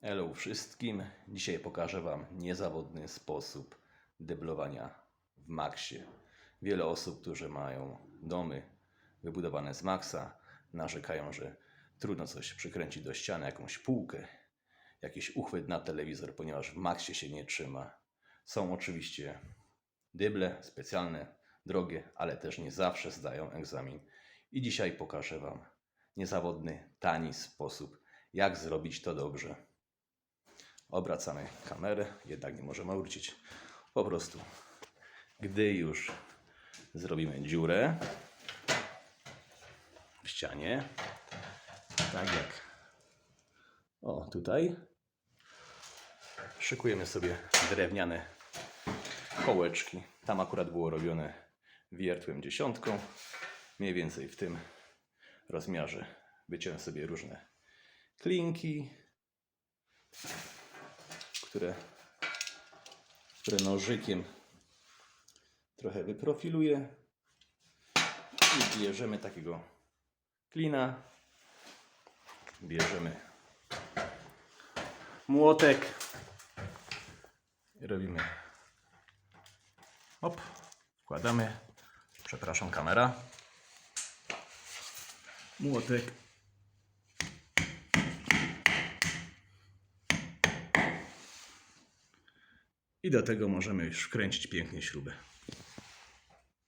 Hello wszystkim. Dzisiaj pokażę Wam niezawodny sposób deblowania w Maxie. Wiele osób, którzy mają domy wybudowane z Maxa, narzekają, że trudno coś przykręcić do ściany, jakąś półkę, jakiś uchwyt na telewizor, ponieważ w Maxie się nie trzyma. Są oczywiście dyble specjalne, drogie, ale też nie zawsze zdają egzamin. I dzisiaj pokażę Wam niezawodny, tani sposób, jak zrobić to dobrze. Obracamy kamerę, jednak nie możemy obrócić. Po prostu, gdy już zrobimy dziurę w ścianie, tak jak o tutaj, szykujemy sobie drewniane kołeczki. Tam akurat było robione wiertłem dziesiątką, mniej więcej w tym rozmiarze. Wyciąłem sobie różne klinki, które, które nożykiem trochę wyprofiluję. I bierzemy takiego klina, bierzemy młotek. I robimy. Hop, wkładamy, przepraszam kamera, młotek I do tego możemy już wkręcić pięknie śrubę.